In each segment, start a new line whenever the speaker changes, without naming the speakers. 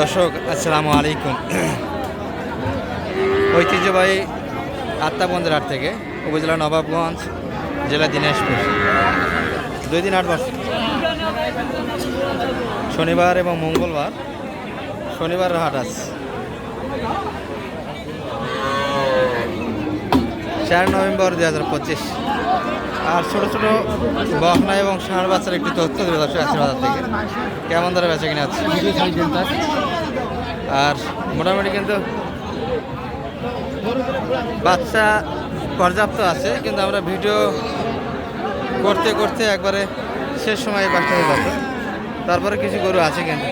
দর্শক, আসসালামু আলাইকুম। ঐতিহ্যবাহী আত্মাবন্দের হাট থেকে উপজেলা নবাবগঞ্জ, জেলা দিনাজপুর। দুই দিন আট বছর শনিবার এবং মঙ্গলবার শনিবার হাট আছে চার নভেম্বর দুই হাজার পঁচিশ। আর ছোটো ছোটো বকনা এবং ষাঁড় বাচ্চার একটি তথ্য দেবে দর্শক বাজার থেকে। কেমন ধরে বেচা কিনা আছে আর মোটামুটি কিন্তু বাচ্চা পর্যাপ্ত আছে, কিন্তু আমরা ভিডিও করতে করতে একবারে শেষ সময় বাচ্চা হয়ে যাচ্ছে তারপরে কিছু গরু আছে কিন্তু।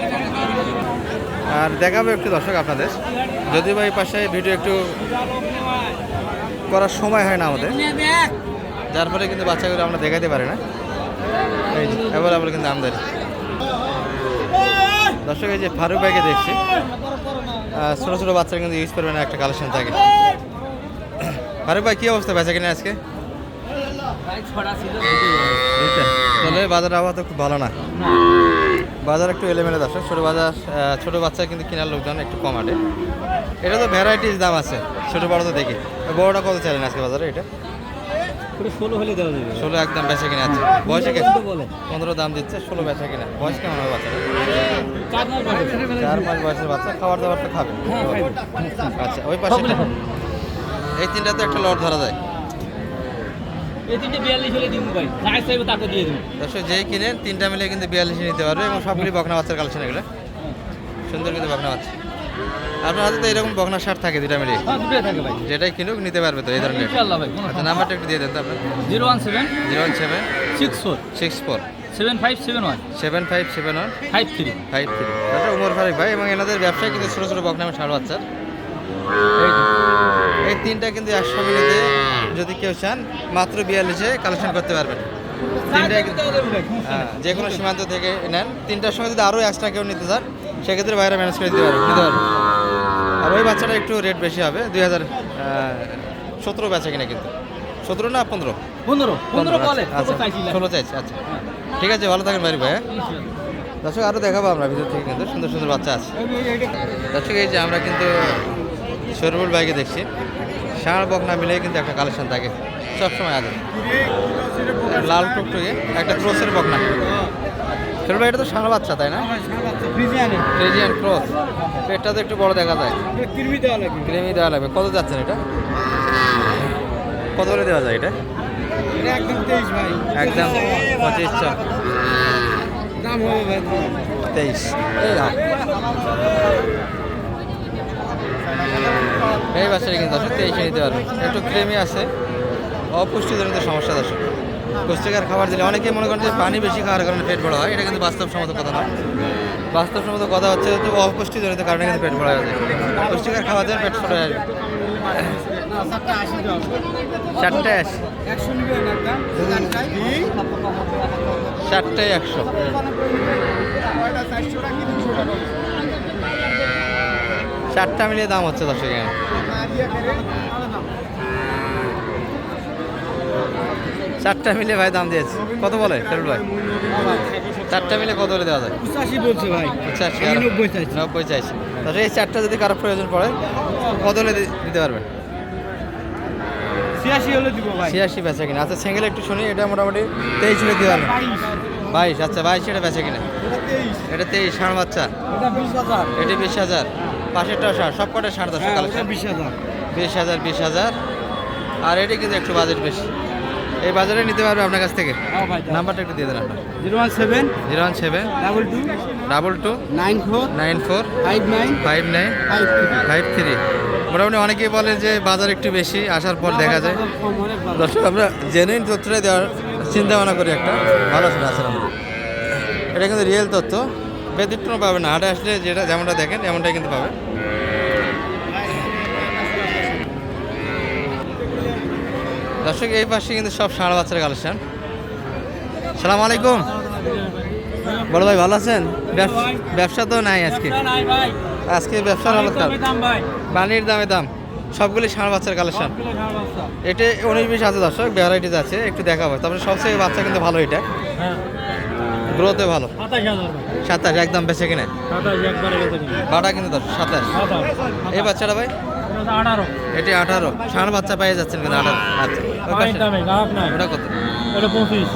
আর দেখাবো একটু দর্শক আপনাদের। যদি বা এই পাশে ভিডিও একটু করার সময় হয় না আমাদের। যার ফলে কিন্তু বাচ্চাগুলো আমরা দেখাতে পারি না। এই অ্যাভেলেবল কিন্তু আমদানি। দর্শক এই যে ফারুক ভাইকে দেখছি। ছোট ছোট বাচ্চারা কিন্তু ইউজ করবে না একটা কালেকশন থাকে। ফারুক ভাই কি অবস্থা বেচা কিনা আজকে। তাহলে বাজার আবহাওয়া তো খুব ভালো না। বাজার একটু এলেমেলে দর্শক ছোটো বাজার ছোট বাচ্চা কিন্তু কেনার লোকজন একটু কম আটে। এটা তো ভ্যারাইটিস দাম আছে ছোটো বড় তো দেখি। বড়টা কত চাইলেন আজকে বাজারে এটা?
ষোলো হলে দেওয়া যাবে।
ষোলো একদম বেচা কিনা আছে। বয়সে কে?
বলে?
পনেরো দাম দিচ্ছে ষোলো বেচা কিনা। বয়স কেমন হবে বাচ্চাটা
চার মাস
মাস বয়সের বাচ্চা খাবার দাবার তো খাবে। আচ্ছা ওই পাশে এই তিনটাতে একটা লট ধরা যায়।
তিনটে যাই
কিনেন তিনটা মিলে কিন্তু বিয়াল্লিশে নিতে পারবে এবং সবগুলি বকনা বাচ্চার কালেকশন এগুলো। সুন্দর কিন্তু বকনা বাচ্চা। আপনার হাতে তো এরকম বকনা শার্ট থাকে দুটা মিলে
হ্যাঁ
যেটাই কিনুক নিতে পারবে তো এই ধরনের। আচ্ছা নাম্বারটা একটু দিয়ে দেন তো আপনার।
Zero one seven
zero one seven
six four.
Six four.
Seven five seven one
seven five seven one
five three
five three আচ্ছা উমর ফারুক ভাই এবং এনাদের ব্যবসায় কিন্তু ছোটো ছোটো বকনামে ষাট বাচ্চার এই তিনটা কিন্তু একশো মিনিটে যদি কেউ চান মাত্র বিয়াল্লিশে কালেকশন করতে পারবেন। তিনটাই হ্যাঁ, যে কোনো সীমান্ত থেকে নেন। তিনটার সময় যদি আরও এক্সট্রা কেউ নিতে চান সেক্ষেত্রে বাইরে ম্যানেজ করে দিতে পারবেন নিতে পারবেন। আর ওই বাচ্চাটা একটু রেট বেশি হবে দুই হাজার সতেরো বেচা কিনা কিন্তু। সতেরো না পনেরো?
পনেরো। পনেরো
আচ্ছা
ষোলো চাইছে
আচ্ছা ঠিক আছে ভালো থাকেন বাড়ি ভাই হ্যাঁ? দর্শক আরও দেখাবো আমরা ভিতর থেকে কিন্তু সুন্দর সুন্দর বাচ্চা আছে। দর্শক এই যে আমরা কিন্তু শরীফুল ভাইকে দেখছি। ষাঁড় বকনা মিলে কিন্তু একটা কালেকশন থাকে সবসময় আছে লাল টুকটুকে একটা ক্রোসের বকনা শরীফ ভাই এটা তো ষাঁড় বাচ্চা তাই না? Friesian cross. পেটটা তো একটু বড় দেখা যায়। ক্রিমি দেওয়া লাগবে। কত যাচ্ছেন এটা? কত করে দেওয়া যায় এটা? একদম পঁচিশ ছ। তেইশ। এই বাচ্চাটা কিন্তু দর্শক তেইশে নিতে পারবে। একটু ক্রেমি আছে। অপুষ্টিজনিত সমস্যা দর্শক। পুষ্টিকর খাবার দিলে অনেকে মনে করেন যে পানি বেশি খাওয়ার কারণে পেট বড় হয়। এটা কিন্তু বাস্তবসম্মত কথা নয় বাস্তবসম্মত কথা হচ্ছে অপুষ্টিজনিত কারণে কিন্তু পেট বড় হয়ে যায়। পুষ্টিকর খাবার দিলে পেট ছোট হয়ে আসবে আশি। একশো। চারটা মিলিয়ে দাম হচ্ছে দশ এখানে। চারটা মিলে ভাই দাম দিয়েছে। কত বলে ফেরুল ভাই? চারটা মিলে কত করে দেওয়া যায়?
বলছে ভাই। নব্বই চাইছি।
নব্বই চাইছি। তাহলে এই চারটা যদি কারও প্রয়োজন পড়ে কত দিতে পারবেন
ছিয়াশি হলে দিব ভাই।
ছিয়াশি বেচা কিনা। আচ্ছা সিঙ্গেল একটু শুনি এটা মোটামুটি তেইশ হলে দিতে পারবেন বাইশ। আচ্ছা বাইশ এটা বেচা কিনা। এটা তেইশ। ষাঁড় বাচ্চা।
এটা বিশ হাজার।
পাশেরটাও ষাঁড় সব কটা ষাঁড় দশ
বিশ হাজার।
বিশ হাজার বিশ হাজার। আর এটি কিন্তু একটু বাজেট বেশি। এই বাজারে নিতে পারবে আপনার কাছ থেকে?
হ্যাঁ
নাম্বারটা একটু দিয়ে দেন আপনার।
Zero one seven.
Zero one seven.
Double two.
Double two.
Nine four.
Nine four.
Five nine.
Five nine.
Five
five three. মোটামুটি অনেকেই বলে যে বাজার একটু বেশি আসার পর দেখা যায়। দর্শক, আমরা জেনুইন তথ্যটাই দেওয়ার চিন্তা ভাবনা করি একটা। ভালো আমরা। এটা কিন্তু রিয়েল তথ্য। ব্যতিক্রম পাবে না। হাটে আসলে যেটা, যেমনটা দেখেন, এমনটাই কিন্তু পাবে। দর্শক, এই পাশে কিন্তু সব ষাঁড় বাচ্চার কালেকশন। সালাম আলাইকুম। বড় ভাই ভালো আছেন? ব্যবসা- তো নাই আজকে। আজকে ব্যবসার।
দাম
পানির দামে দাম। সবগুলি ষাঁড় বাচ্চার কালেকশন। এটা উনিশ বিশ আছে দর্শক ভ্যারাইটিস আছে একটু দেখা দেখাবো। তারপরে সবচেয়ে বাচ্চা কিন্তু ভালো এটা। গ্রোথে ভালো।
সাতাশ
একদম বেছে কিনে। বাটা কিন্তু দশ সাতাশ। এই বাচ্চাটা ভাই? এটি আঠারো। ষাঁড় বাচ্চা পেয়ে যাচ্ছেন কিন্তু আঠারো। আচ্ছা ওটা কত?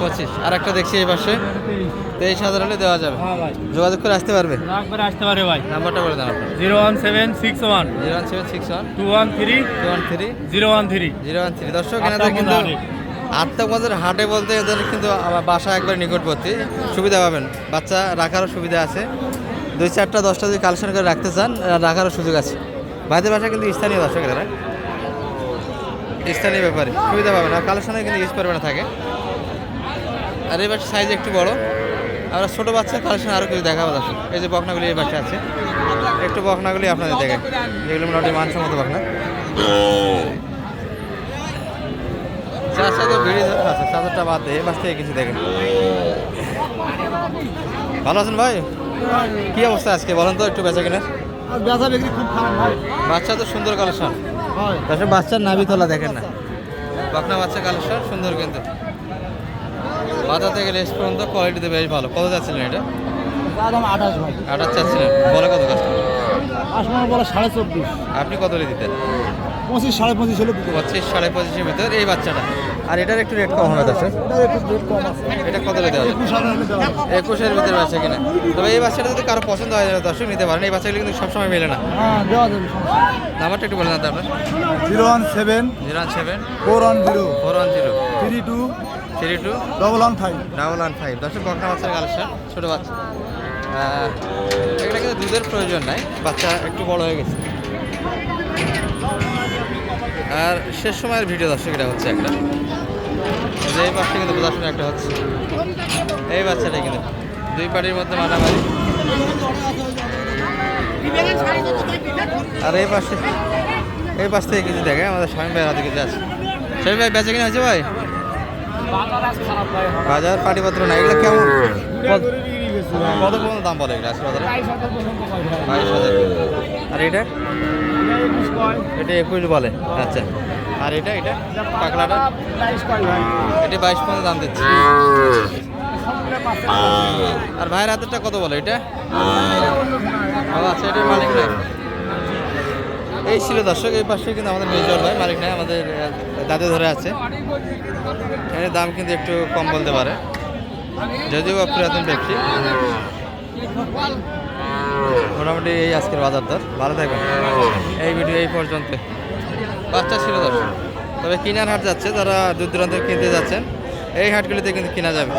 পঁচিশ।
আর একটা দেখছি এই পাশে। তেইশ হাজার হলে দেওয়া যাবে।
হ্যাঁ ভাই।
যোগাযোগ করে আসতে পারবে?
আসতে পারে ভাই।
নাম্বারটা বলে দেন আপনার।
Zero one seven six one.
Zero one seven six one.
Two one three.
Two one three.
Zero one three.
Zero one three. দর্শক এনাদের কিন্তু
হাটে।
আত্মগঞ্জের হাটে বলতে এদের কিন্তু বাসা একবার নিকটবর্তী। সুবিধা পাবেন। বাচ্চা রাখারও সুবিধা আছে। দুই চারটা দশটা যদি কালেকশন করে রাখতে চান রাখারও সুযোগ আছে। ভাইদের বাসা কিন্তু স্থানীয় দর্শক এরা। স্থানীয় ব্যাপারে সুবিধা পাবেন। আর কালেকশনে কিন্তু ইউজ করবে না থাকে। আর এই বাচ্চা সাইজ একটু বড়। আমরা ছোটো বাচ্চা কালেকশন আরও কিছু দেখাবো দর্শক। এই যে বকনাগুলি এই বাসা আছে। একটু বকনাগুলি আপনাদের দেখেন যেগুলো মোটামুটি মানসম্মত বকনা। চার সাথে চাদরটা বাদ দিয়ে বাস থেকে কিছু দেখেন। ভালো আছেন ভাই? কি অবস্থা আজকে? বলেন তো একটু বেচা কিনা।
বেচা বিক্রি খুব খারাপ ভাই।
বাচ্চা তো সুন্দর কালেকশন।
হয়।
তাছাড়া বাচ্চার নাভি তোলা দেখেন না। বাপনা বাচ্চা কালেকশন সুন্দর কিন্তু। মাথা থেকে লেস পর্যন্ত কোয়ালিটিতে বেশ ভালো। কত যাচ্ছিলেন এটা?
দাম আঠাশ ভাই।
আটার চাচ্ছিলেন। বলে কত কাস্টমার
আসমার বলে সাড়ে চব্বিশ।
আপনি কত রে দিতেন?
পঁচিশ সাড়ে পঁচিশ হলে দিতে
পঁচিশ সাড়ে পঁচিশের ভিতর এই বাচ্চাটা। আর এটার একটু রেট কম হবে দর্শক
একটু কম আছে।
এটা কত রে দেওয়া যাবে
একুশ হাজার হলে দেওয়া যাবে।
একুশের ভিতরে বাচ্চা কিনা? তবে এই বাচ্চাটা যদি কারও পছন্দ হয় দর্শক নিতে পারেন। এই বাচ্চাগুলো কিন্তু সবসময় মেলে না।
হ্যাঁ।
নাম্বারটা একটু বলে দেন আপনার
zero one seven
zero one seven
four one zero
four one zero
three two
three two?
Double one five.
Double one five. দর্শক বকনা বাচ্চার কালেকশন ছোটো বাচ্চা। এগুলো কিন্তু দুধের প্রয়োজন নাই বাচ্চা একটু বড় হয়ে গেছে। আর শেষ সময়ের ভিডিও দর্শক এটা হচ্ছে একটা। এই যে এই পাশে কিন্তু বোঝাশোনা একটা হচ্ছে। এই বাচ্চাটাই কিন্তু দুই পার্টির মধ্যে মারামারি। আর এই পাশে এই পাশ থেকে কিছু দেখে আমাদের স্বামী ভাইয়ের হাতে কিছু আছে। স্বামী ভাই বেচা কিনা হয়েছে ভাই? বাজার পাটিপত্র না এগুলো কেমন? কত- কত পর্যন্ত দাম বলে এগুলো আজকে বাজারে বাইশ হাজার। আর এটা? এটা একুশ বলে আচ্ছা। আর এটা এটা? পাকলাটা? এটা বাইশ পর্যন্ত দাম দিচ্ছে। আর ভাইয়ের হাতেরটা কত বলে এটা? আচ্ছা এটার মালিক নাই এই ছিল দর্শক, এই পাশে কিন্তু আমাদের মেজর ভাই, মালিক নাই আমাদের দাদু ধরে আছে। এর দাম কিন্তু একটু কম বলতে পারে। যদিও পুরাতন ব্যক্তি। মোটামুটি এই আজকের বাজার দর। ভালো থাকবেন। এই ভিডিও এই পর্যন্ত। বাচ্চা ছিল দর্শক। তবে কিনার হাট যাচ্ছে, যারা দূর দূরান্ত কিনতে যাচ্ছেন, এই হাটগুলিতে কিন্তু কিনা যাবে।